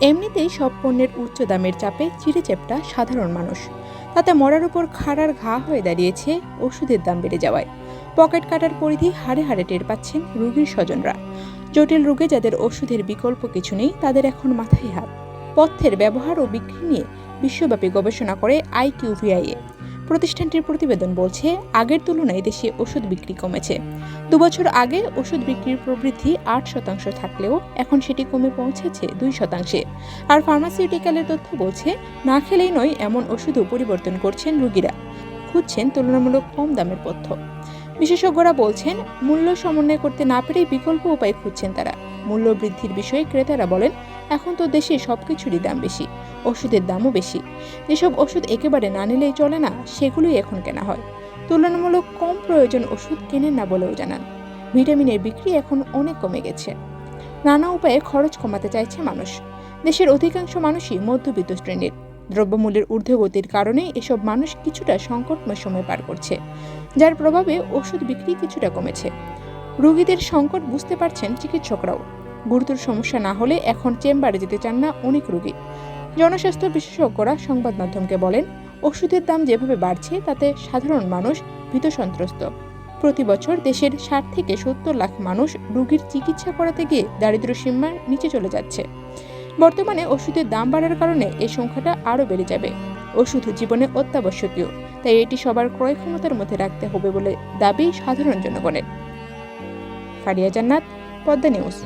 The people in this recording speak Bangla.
এমনিতেই সব পণ্যের উচ্চ দামের চাপে চিড়েচ্যাপটা সাধারণ মানুষ। তাতে মরার উপর খাড়ার ঘা হয়ে দাঁড়িয়েছে ওষুধের দাম বেড়ে যাওয়ায়। পকেট কাটার পরিধি হাড়ে হাড়ে টের পাচ্ছেন রোগীর স্বজনরা। জটিল রোগে যাদের ওষুধের বিকল্প কিছু নেই, তাদের এখন মাথায় হাত। পথ্যের ব্যবহার ও বিক্রি নিয়ে বিশ্বব্যাপী গবেষণা করে আইকিউভিআইএ প্রতিষ্ঠানটির প্রতিবেদন বলছে, আগের তুলনায় দেশে ওষুধ বিক্রি কমেছে। দুবছর আগে ওষুধ বিক্রির প্রবৃদ্ধি আট শতাংশ থাকলেও এখন সেটি কমে পৌঁছেছে দুই শতাংশে। আর ফার্মাসিউটিক্যালের তথ্য বলছে, না খেলেই নয় এমন ওষুধও পরিবর্তন করছেন রুগীরা। খুঁজছেন তুলনামূলক কম দামের পথ্য। বিশেষজ্ঞরা বলছেন, মূল্য সমন্বয় করতে না পেরেই বিকল্প উপায় খুঁজছেন তারা। মূল্য বৃদ্ধির বিষয়ে ক্রেতারা বলেন, এখন তো দেশে সব কিছুরই দাম বেশি, ওষুধের দামও বেশি। যেসব ওষুধ একেবারে না নিলেই চলে না, সেগুলোই এখন কেনা হয়। তুলনামূলক কম প্রয়োজন ওষুধ কেনেন না বলেও জানান। ভিটামিনের বিক্রি এখন অনেক কমে গেছে। নানা উপায়ে খরচ কমাতে চাইছে মানুষ। দেশের অধিকাংশ মানুষই মধ্যবিত্ত শ্রেণির। দ্রব্যমূল্যের ঊর্ধ্বগতির কারণে এসব মানুষ কিছুটা সংকটময় সময় পার করছে, যার প্রভাবে ওষুধ বিক্রি কিছুটা কমেছে। রোগীদের সংকট বুঝতে পারছেন চিকিৎসকরাও। গুরুতর সমস্যা না হলে এখন চেম্বারে যেতে চান না অনেক রোগী। জনস্বাস্থ্য বিশেষজ্ঞরা সংবাদ মাধ্যমকে বলেন, ওষুধের দাম যেভাবে বাড়ছে, তাতে সাধারণ মানুষ ভীত সন্ত্রস্ত। প্রতি বছর দেশের ষাট থেকে সত্তর লাখ মানুষ রোগীর চিকিৎসা করাতে গিয়ে দারিদ্র সীমার নিচে চলে যাচ্ছে। বর্তমানে ওষুধের দাম বাড়ার কারণে এই সংখ্যাটা আরও বেড়ে যাবে। ওষুধ জীবনে অত্যাবশ্যকীয়, তাই এটি সবার ক্রয় ক্ষমতার মধ্যে রাখতে হবে বলে দাবি সাধারণ জনগণের। ফারিয়া জান্নাত, পদ্মা নিউজ।